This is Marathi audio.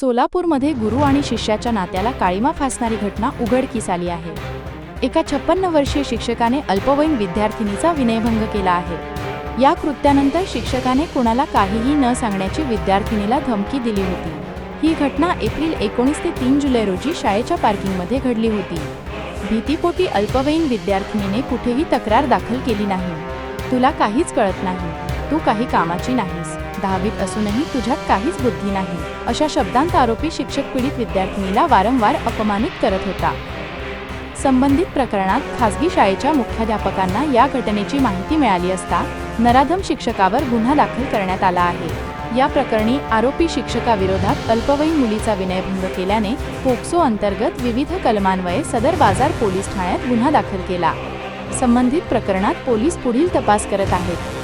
सोलापूरमध्ये गुरु आणि शिष्याच्या नात्याला काळीमा फासणारी घटना उघडकीस आली आहे. एका छप्पन्न वर्षीय शिक्षकाने अल्पवयीन विद्यार्थिनीचा विनयभंग केला आहे. या कृत्यानंतर शिक्षकाने कोणाला काहीही न सांगण्याची विद्यार्थिनीला धमकी दिली होती. ही घटना एप्रिल एकोणीस ते तीन जुलै रोजी शाळेच्या पार्किंगमध्ये घडली होती. भीतीपोटी अल्पवयीन विद्यार्थिनीने कुठेही तक्रार दाखल केली नाही. तुला काहीच कळत नाही. तू काही कामाची नाहीस. दहावीत असूनही तुझ्यात काहीच बुद्धी नाही अशा शब्दांत आरोपी शिक्षक पीडित विद्यार्थिनीला वारंवार अपमानित करत होता. संबंधित प्रकरणात खासगी शाळेच्या मुख्याध्यापकांना या घटनेची माहिती मिळाली असता नराधम शिक्षकावर गुन्हा दाखल करण्यात आला आहे. या प्रकरणी आरोपी शिक्षकाविरोधात अल्पवयीन मुलीचा विनयभंग केल्याने पोक्सो अंतर्गत विविध कलमान्वये सदर बाजार पोलीस ठाण्यात गुन्हा दाखल केला. संबंधित प्रकरणात पोलीस पुढील तपास करत आहेत.